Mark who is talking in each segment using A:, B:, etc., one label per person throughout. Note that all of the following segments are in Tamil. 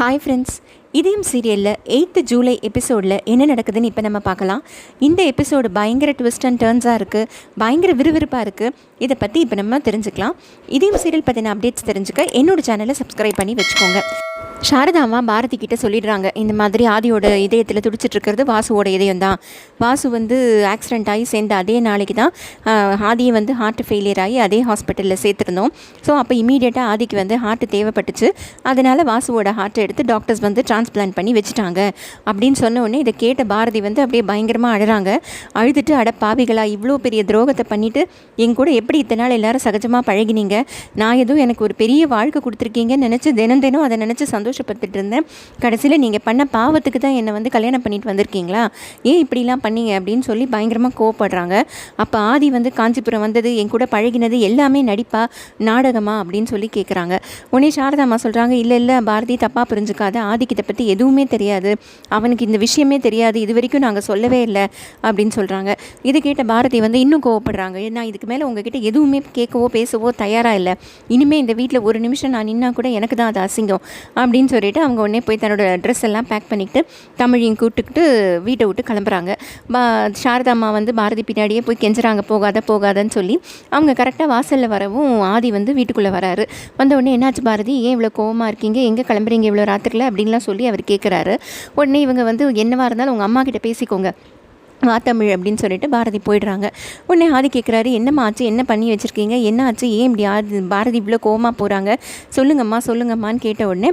A: ஹாய் ஃப்ரெண்ட்ஸ் இதயம் சீரியலில் எயித்து ஜூலை எபிசோடில் என்ன நடக்குதுன்னு இப்போ நம்ம பார்க்கலாம். இந்த எபிசோடு பயங்கர ட்விஸ்ட் அண்ட் டேர்ன்ஸாக இருக்குது பயங்கர விறுவிறுப்பாக இருக்குது இதை பற்றி இப்போ நம்ம தெரிஞ்சுக்கலாம். இதயம் சீரியல் பற்றின அப்டேட்ஸ் தெரிஞ்சுக்க என்னோட சேனலை சப்ஸ்கிரைப் பண்ணி வச்சுக்கோங்க. சாரதாமா பாரதி கிட்ட சொல்லிடுறாங்க இந்த மாதிரி ஆதியோட இதயத்தில் துடிச்சிட்ருக்கிறது வாசுவோட இதயம் தான் வாசு வந்து ஆக்சிடென்ட் ஆகி சேர்ந்த அதே நாளைக்கு தான் ஆதியை வந்து ஹார்ட் ஃபெயிலியர் ஆகி அதே ஹாஸ்பிட்டலில் சேர்த்துருந்தோம். ஸோ அப்போ இமீடியட்டாக ஆதிக்கு வந்து ஹார்ட் தேவைப்பட்டுச்சு. அதனால் வாசுவோட ஹார்ட்டை எடுத்து டாக்டர்ஸ் வந்து டிரான்ஸ்பிளான்ட் பண்ணி வச்சுட்டாங்க. அப்படின்னு சொன்ன உடனே இதை கேட்ட பாரதி வந்து அப்படியே பயங்கரமாக அழுறாங்க. அழுதுட்டு அட பாவிகளா இவ்வளோ பெரிய துரோகத்தை பண்ணிவிட்டு என் கூட எப்படி இத்தனை நாள் எல்லோரும் சகஜமாக பழகினீங்க? நான் எதுவும் எனக்கு ஒரு பெரிய வாழ்க்கை கொடுத்துருக்கீங்கன்னு நினச்சி தினம் தினம் அதை நினச்சி சந்தோஷப்பட்டுட்டு இருந்தேன் கடைசியில் நீங்கள் பண்ண பாவத்துக்கு தான் என்னை வந்து கல்யாணம் பண்ணிட்டு வந்திருக்கீங்களா? ஏன் இப்படிலாம் பண்ணீங்க? அப்படின்னு சொல்லி பயங்கரமாக கோவப்படுறாங்க. அப்போ ஆதி வந்து காஞ்சிபுரம் வந்தது என் கூட பழகினது எல்லாமே நடிப்பா நாடகமா? அப்படின்னு சொல்லி கேட்குறாங்க உடனே சாரதாம்மா சொல்கிறாங்க இல்லை இல்லை பாரதி தப்பாக புரிஞ்சுக்காத. ஆதிக்கு இதை பற்றி எதுவுமே தெரியாது. அவனுக்கு இந்த விஷயமே தெரியாது. இது வரைக்கும் நாங்கள் சொல்லவே இல்லை. அப்படின்னு சொல்கிறாங்க இது கேட்ட பாரதி வந்து இன்னும் கோவப்படுறாங்க. நான் இதுக்கு மேலே உங்ககிட்ட எதுவுமே கேட்கவோ பேசவோ தயாராக இல்லை. இனிமேல் இந்த வீட்டில் ஒரு நிமிஷம் நான் நின்னா கூட எனக்கு தான் அது அசிங்கம். அப்படின்னு அப்படின்னு சொல்லிட்டு அவங்க உடனே போய் தன்னோட ட்ரெஸ் எல்லாம் பேக் பண்ணிக்கிட்டு தமிழையும் கூப்பிட்டுக்கிட்டு வீட்டை விட்டு கிளம்புறாங்க. பா சாரதாம்மா வந்து பாரதி பின்னாடியே போய் கெஞ்சுறாங்க. போகாத போகாதன்னு சொல்லி அவங்க கரெக்டாக வாசலில் வரவும் ஆதி வந்து வீட்டுக்குள்ளே வராரு. வந்த உடனே என்னாச்சு பாரதி? ஏன் இவ்வளோ கோவமாக இருக்கீங்க? எங்கே கிளம்புறீங்க இவ்வளோ ராத்திரியில் அப்படின்லாம் சொல்லி அவர் கேட்குறாரு உடனே இவங்க வந்து என்னவாக இருந்தாலும் உங்கள் அம்மா கிட்ட பேசிக்கோங்க. வா தமிழ் அப்படின்னு சொல்லிட்டு பாரதி போயிடுறாங்க. உடனே ஆதி கேட்குறாரு என்னம்மா ஆச்சு? என்ன பண்ணி வச்சுருக்கீங்க? என்ன ஆச்சு? ஏன் இப்படி ஆதி பாரதி இவ்வளோ கோவமாக போகிறாங்க சொல்லுங்கம்மா சொல்லுங்கம்மான்னு கேட்ட உடனே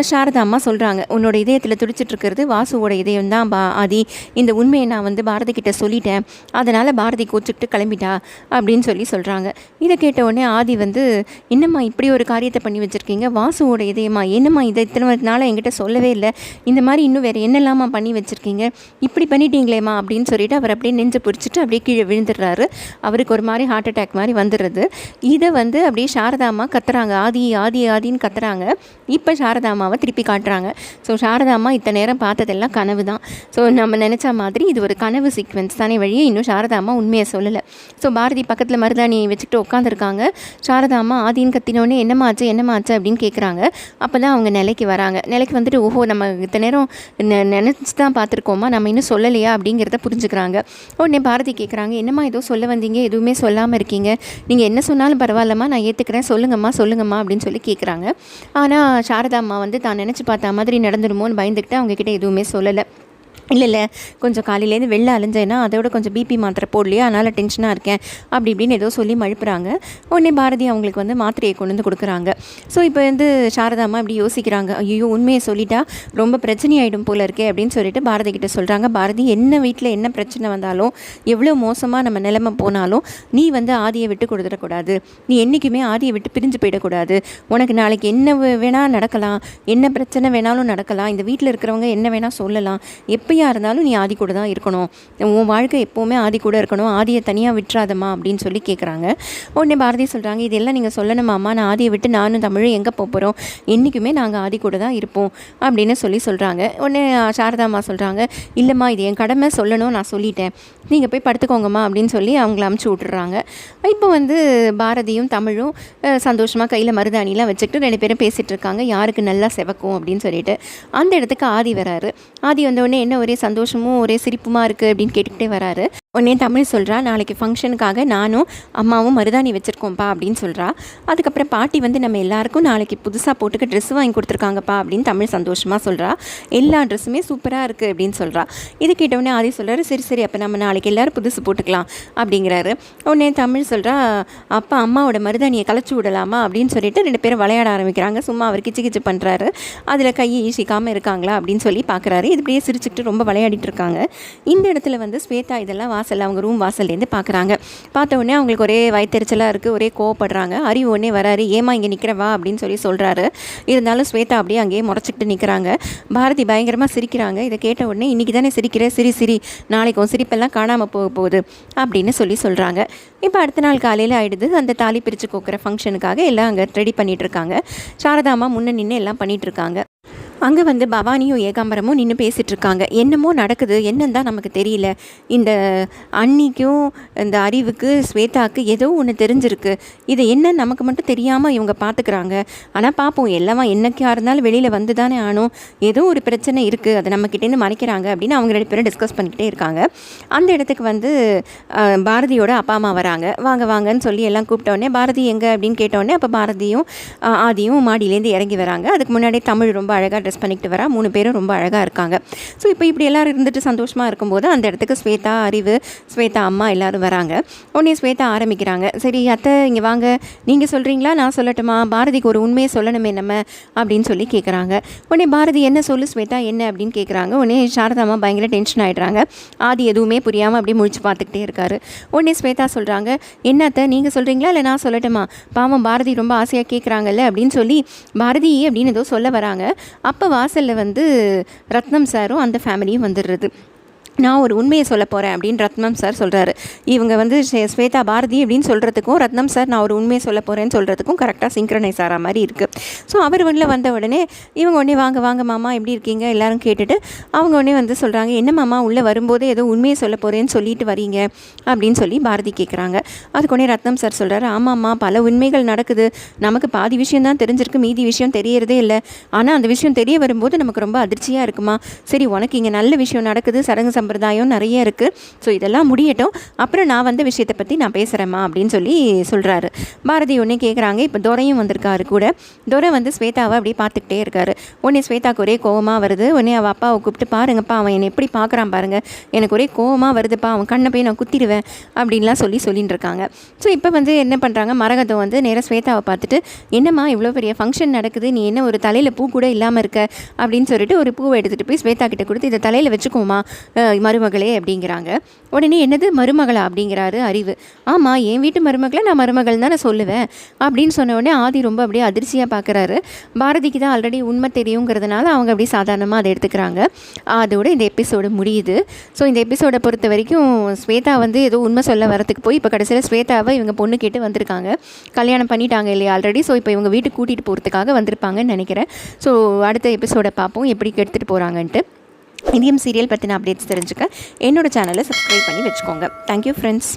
A: சாரதா அம்மா சொல்கிறாங்க உன்னோட இதயத்தில் துடிச்சிட்ருக்கிறது வாசுவோட இதயம் தான் பா ஆதி. இந்த உண்மையை நான் வந்து பாரதி கிட்ட சொல்லிட்டேன். அதனால் பாரதி கோச்சுக்கிட்டு கிளம்பிட்டா அப்படின்னு சொல்லி சொல்கிறாங்க இதை கேட்ட உடனே ஆதி வந்து என்னம்மா இப்படி ஒரு காரியத்தை பண்ணி வச்சுருக்கீங்க? வாசுவோட இதயமா? என்னம்மா இதை இத்தனை நாளாக என்கிட்ட சொல்லவே இல்லை. இந்த மாதிரி இன்னும் வேறு என்னெல்லாமா பண்ணி வச்சுருக்கீங்க? இப்படி பண்ணிட்டீங்களேம்மா? அப்படின்னு சொல்லிட்டு அவர் அப்படியே நெஞ்சு பிடிச்சிட்டு அப்படியே கீழே விழுந்துடுறாரு. அவருக்கு ஒரு மாதிரி ஹார்ட் அட்டாக் மாதிரி வந்துடுறது. இதை வந்து அப்படியே சாரதாம்மா கத்துறாங்க. ஆதி ஆதி ஆதின்னு கத்துறாங்க. இப்போ அம்மாவை திருப்பி காட்டுறாங்க. ஸோ சாரதாம்மா இத்தனை நேரம் பார்த்ததெல்லாம் கனவு தான் ஸோ நம்ம நினச்ச மாதிரி இது ஒரு கனவு சீக்வென்ஸ் தானே வழியே இன்னும் சாரதாம்மா உண்மையை சொல்லலை. ஸோ பாரதி பக்கத்தில் மருதாணி வச்சுக்கிட்டு உட்காந்துருக்காங்க சாரதாம்மா ஆதின்னு கத்தினோடனே என்னம்மா ஆச்சு என்னம்மா ஆச்சு? அப்படின்னு கேட்குறாங்க அப்போ தான் அவங்க நிலைக்கு வராங்க. நிலைக்கு வந்துட்டு ஓஹோ நம்ம இத்தனை நேரம் நினச்சி தான் பார்த்துருக்கோமா? நம்ம இன்னும் சொல்லலையா? அப்படிங்கிறத புரிஞ்சுக்கிறாங்க. உடனே பாரதி கேட்குறாங்க என்னம்மா ஏதோ சொல்ல வந்தீங்க? எதுவுமே சொல்லாமல் இருக்கீங்க. நீங்கள் என்ன சொன்னாலும் பரவாயில்லம்மா நான் ஏற்றுக்கிறேன் சொல்லுங்கம்மா சொல்லுங்கம்மா அப்படின்னு சொல்லி கேட்குறாங்க ஆனால் சாரதா அம்மா வந்து தான் நினச்சி பார்த்த மாதிரி நடந்துடுமோன்னு பயந்துக்கிட்டு அவங்கக்கிட்ட எதுவுமே சொல்லலை. இல்லை இல்லை கொஞ்சம் காலையிலேருந்து வெளில அலைஞ்சேன்னா அதோட கொஞ்சம் பிபி மாத்திரை போடலையா? அதனால் டென்ஷனாக இருக்கேன். அப்படி இப்படின்னு ஏதோ சொல்லி மழுப்புறாங்க. உடனே பாரதி அவங்களுக்கு வந்து மாத்திரையை கொண்டு வந்து கொடுக்குறாங்க. ஸோ இப்போ வந்து சாரதாம்மா இப்படி யோசிக்கிறாங்க. ஐயோ உண்மையை சொல்லிட்டா ரொம்ப பிரச்சனை ஆகிடும் போல இருக்கே அப்படின்னு சொல்லிட்டு பாரதி கிட்ட சொல்கிறாங்க பாரதி என்ன வீட்டில் என்ன பிரச்சனை வந்தாலும் எவ்வளோ மோசமாக நம்ம நிலைமை போனாலும் நீ வந்து ஆதியை விட்டு கொடுத்துடக்கூடாது. நீ என்றைக்குமே ஆதியை விட்டு பிரிஞ்சு போயிடக்கூடாது. உனக்கு நாளைக்கு என்ன வேணால் நடக்கலாம். என்ன பிரச்சனை வேணாலும் நடக்கலாம். இந்த வீட்டில் இருக்கிறவங்க என்ன வேணால் சொல்லலாம். எப்போ எப்பயா இருந்தாலும் நீ ஆதி கூட தான் இருக்கணும். உன் வாழ்க்கை எப்போவுமே ஆதி கூட இருக்கணும். ஆதியை தனியாக விட்டுறாதம்மா அப்படின்னு சொல்லி கேட்குறாங்க உடனே பாரதி சொல்கிறாங்க இதெல்லாம் நீங்கள் சொல்லணுமாம்மா நான் ஆதியை விட்டு நானும் தமிழும் எங்கே போக போகிறோம் என்றைக்குமே நாங்கள் ஆதி கூட தான் இருப்போம். அப்படின்னு சொல்லி சொல்கிறாங்க உடனே சாரதாம்மா சொல்கிறாங்க இல்லைம்மா இது என் கடமை. சொல்லணும். நான் சொல்லிட்டேன். நீங்கள் போய் படுத்துக்கோங்கம்மா. அப்படின்னு சொல்லி அவங்கள அமுச்சு விட்டுறாங்க. இப்போ வந்து பாரதியும் தமிழும் சந்தோஷமாக கையில் மருதாணிலாம் வச்சுக்கிட்டு ரெண்டு பேரும் பேசிகிட்டு இருக்காங்க. யாருக்கு நல்லா செவக்கும் அப்படின்னு சொல்லிட்டு. அந்த இடத்துக்கு ஆதி வராரு. ஆதி வந்தவுடனே என்ன ஒரே சந்தோஷமும் ஒரே சிரிப்புமா இருக்குது அப்படின்னு கேட்டுக்கிட்டே வராரு. உடனே தமிழ் சொல்கிறா நாளைக்கு ஃபங்க்ஷனுக்காக நானும் அம்மாவும் மருதாணி வச்சுருக்கோம்ப்பா அப்படின்னு சொல்கிறா அதுக்கப்புறம் பாட்டி வந்து நம்ம எல்லாருக்கும் நாளைக்கு புதுசாக போட்டுக்க ட்ரெஸ் வாங்கி கொடுத்துருக்காங்கப்பா அப்படின்னு தமிழ் சந்தோஷமாக சொல்கிறா எல்லா ட்ரெஸ்ஸுமே சூப்பராக இருக்குது அப்படின்னு சொல்கிறா இது கேட்டவுடனே ஆதி சொல்கிறாரு சரி சரி அப்போ நம்ம நாளைக்கு எல்லாரும் புதுசு போட்டுக்கலாம் அப்படிங்கிறாரு. உடனே தமிழ் சொல்கிறா அப்பா அம்மாவோட மருதாணியை கலைச்சி விடலாமா? அப்படின்னு சொல்லிட்டு ரெண்டு பேரும் விளையாட ஆரம்பிக்கிறாங்க. சும்மா அவர் கிச்சு கிச்சு பண்ணுறாரு அதில் கையை ஈசிக்காமல் இருக்காங்களா அப்படின்னு சொல்லி பார்க்குறாரு இது இப்படியே சிரிச்சுக்கிட்டு ரொம்ப விளையாடிட்டு இருக்காங்க. இந்த இடத்துல வந்து ஸ்வேதா இதெல்லாம் வாசல் அவங்க ரூம் வாசல்லேருந்து பார்க்குறாங்க பார்த்த உடனே அவங்களுக்கு ஒரே வயிற்றுச்சலாக இருக்குது ஒரே கோவப்படுறாங்க. அறிவு உடனே வராரு ஏமா இங்கே நிற்கிறவா அப்படின்னு சொல்லி சொல்கிறாரு இருந்தாலும் ஸ்வேதா அப்படியே அங்கேயே முறைச்சிக்கிட்டு நிற்கிறாங்க பாரதி பயங்கரமாக சிரிக்கிறாங்க. இதை கேட்ட உடனே இன்றைக்கி தானே சிரிக்கிற? சிரி சிரி. நாளைக்கு உன் சிரிப்பெல்லாம் காணாமல் போக போகுது அப்படின்னு சொல்லி சொல்கிறாங்க இப்போ அடுத்த நாள் காலையில் ஆகிடுது அந்த தாலி பிரித்து கோக்குற ஃபங்க்ஷனுக்காக எல்லாம் அங்கே ரெடி பண்ணிகிட்ருக்காங்க சாரதாமா சாரதாம்மா முன்ன நின்று எல்லாம் பண்ணிகிட்ருக்காங்க அங்கே வந்து பவானியும் ஏகாம்பரமும் நின்று பேசிகிட்ருக்காங்க என்னமோ நடக்குது? என்னன்னு தான் நமக்கு தெரியல. இந்த அன்னிக்கும் இந்த அறிவுக்கு ஸ்வேதாவுக்கு ஏதோ ஒன்று தெரிஞ்சிருக்கு. இது என்ன நமக்கு மட்டும் தெரியாமல் இவங்க பார்த்துக்கிறாங்க ஆனால் பார்ப்போம் எல்லாம் என்னைக்கா இருந்தாலும் வெளியில் வந்து தானே ஆனும் ஏதோ ஒரு பிரச்சனை இருக்குது அதை நம்மக்கிட்டேருந்து மறைக்கிறாங்க அப்படின்னு அவங்க ரெண்டு பேரும் டிஸ்கஸ் பண்ணிக்கிட்டே இருக்காங்க. அந்த இடத்துக்கு வந்து பாரதியோட அப்பா அம்மா வராங்க. வாங்க வாங்கன்னு சொல்லி எல்லாம் கூப்பிட்டோடனே பாரதி எங்கே? அப்படின்னு கேட்டோடனே அப்போ பாரதியும் ஆதியும் மாடியிலேருந்து இறங்கி வராங்க. அதுக்கு முன்னாடி தமிழ் ரொம்ப அழகாக ட்ரெஸ் பண்ணிக்கிட்டு வரா. மூணு பேரும் ரொம்ப அழகாக இருக்காங்க. ஸோ இப்போ இப்படி எல்லாரும் இருந்துட்டு சந்தோஷமாக இருக்கும்போது அந்த இடத்துக்கு ஸ்வேதா அறிவு ஸ்வேதா அம்மா எல்லோரும் வராங்க. உடனே ஸ்வேதா ஆரம்பிக்கிறாங்க. சரி அத்தை இங்கே வாங்க. நீங்கள் சொல்கிறீங்களா நான் சொல்லட்டுமா? பாரதிக்கு ஒரு உண்மையை சொல்லணுமே நம்ம அப்படின்னு சொல்லி கேட்குறாங்க உடனே பாரதி என்ன சொல்லு ஸ்வேதா என்ன? அப்படின்னு கேட்குறாங்க உடனே சாரதாம்மா பயங்கர டென்ஷன் ஆகிடுறாங்க ஆதி எதுவுமே புரியாமல் அப்படியே முழிச்சு பார்த்துக்கிட்டே இருக்காரு. உடனே ஸ்வேதா சொல்கிறாங்க என்ன அத்தை நீங்கள் சொல்கிறீங்களா இல்லை நான் சொல்லட்டுமா? பாவம் பாரதி ரொம்ப ஆசையாக கேட்குறாங்கல்ல அப்படின்னு சொல்லி பாரதி அப்படின்னு ஏதோ சொல்ல வராங்க. அப்போ வாசலில் வந்து ரத்னம் சாரும் அந்த ஃபேமிலியும் வந்துடுறது. நான் ஒரு உண்மையை சொல்ல போகிறேன் அப்படின்னு ரத்னம் சார் சொல்கிறாரு இவங்க வந்து ஸ்வேதா பாரதி அப்படின்னு சொல்கிறதுக்கும் ரத்னம் சார் நான் ஒரு உண்மையை சொல்ல போகிறேன்னு சொல்கிறதுக்கும் கரெக்டாக சிங்க்ரனைஸ் ஆகிற மாதிரி இருக்குது ஸோ அவர் உள்ள வந்த உடனே இவங்க உடனே வாங்க வாங்க மாமா எப்படி இருக்கீங்க? எல்லாரும் கேட்டுட்டு அவங்க உடனே வந்து சொல்கிறாங்க என்ன மாமா உள்ளே வரும்போதே ஏதோ உண்மையை சொல்ல போகிறேன்னு சொல்லிட்டு வரீங்க? அப்படின்னு சொல்லி பாரதி கேட்குறாங்க அதுக்கு உடனே ரத்னம் சார் சொல்கிறாரு ஆமாம்மா பல உண்மைகள் நடக்குது. நமக்கு பாதி விஷயம் தான் தெரிஞ்சிருக்கு மீதி விஷயம் தெரியறதே இல்லை. ஆனால் அந்த விஷயம் தெரிய வரும்போது நமக்கு ரொம்ப அதிர்ச்சியாக இருக்குமா? சரி உனக்கு இங்கே நல்ல விஷயம் நடக்குது சடங்கு சம்பிரதாயம் நிறைய இருக்குது ஸோ இதெல்லாம் முடியட்டும். அப்புறம் நான் வந்து விஷயத்தை பற்றி நான் பேசுகிறேம்மா அப்படின்னு சொல்லி சொல்கிறாரு பாரதி ஒன்று கேட்குறாங்க இப்போ துரையும் வந்திருக்காரு கூட. துரை வந்து ஸ்வேதாவை அப்படியே பார்த்துக்கிட்டே இருக்காரு. உடனே ஸ்வேதாக்கு ஒரே கோவமாக வருது. உடனே அவள் அப்பாவை கூப்பிட்டு பாருங்கப்பா அவன் என்னை எப்படி பார்க்குறான் பாருங்கள் எனக்கு ஒரே கோவமாக வருதுப்பா. அவன் கண்ணை போய் நான் குத்திடுவேன். அப்படின்லாம் சொல்லி சொல்லிட்டு இருக்காங்க. ஸோ இப்போ வந்து என்ன பண்ணுறாங்க மரகதம் வந்து நேராக ஸ்வேதாவை பார்த்துட்டு என்னம்மா இவ்வளோ பெரிய ஃபங்க்ஷன் நடக்குது. நீ என்ன ஒரு தலையில் பூ கூட இல்லாமல் இருக்க? அப்படின்னு சொல்லிட்டு ஒரு பூவை எடுத்துகிட்டு போய் ஸ்வேதா கிட்ட கொடுத்து இதை தலையில் வச்சுக்கோமா மருமகளே அப்படிங்கிறாங்க. உடனே என்னது மருமகளா அப்படிங்கிறாரு அறிவு. ஆமாம் என் வீட்டு மருமகளை நான் மருமகள் தான் நான் சொல்லுவேன் அப்படின்னு சொன்ன உடனே ஆதி ரொம்ப அப்படியே அதிர்ச்சியாக பார்க்குறாரு பாரதிக்கு தான் ஆல்ரெடி உண்மை தெரியுங்கிறதுனால அவங்க அப்படியே சாதாரணமாக அதை எடுத்துக்கிறாங்க. அதோட இந்த எபிசோடு முடியுது. ஸோ இந்த எபிசோடை பொறுத்த வரைக்கும் ஸ்வேதா வந்து ஏதோ உண்மை சொல்ல வரத்துக்கு போய் இப்போ கடைசியில் ஸ்வேதாவை இவங்க பொண்ணு கேட்டு வந்திருக்காங்க. கல்யாணம் பண்ணிட்டாங்க இல்லையா ஆல்ரெடி ஸோ இப்போ இவங்க வீட்டுக்கு கூட்டிகிட்டு போகிறதுக்காக வந்திருப்பாங்கன்னு நினைக்கிறேன். ஸோ அடுத்த எபிசோடை பார்ப்போம். எப்படி எடுத்துகிட்டு போகிறாங்கன்ட்டு இந்தியம் சீரியல் பற்றின அப்டேட்ஸ் தெரிஞ்சுக்க என்னோடய சேனலை சப்ஸ்கிரைப் பண்ணி வச்சுக்கோங்க. Thank you friends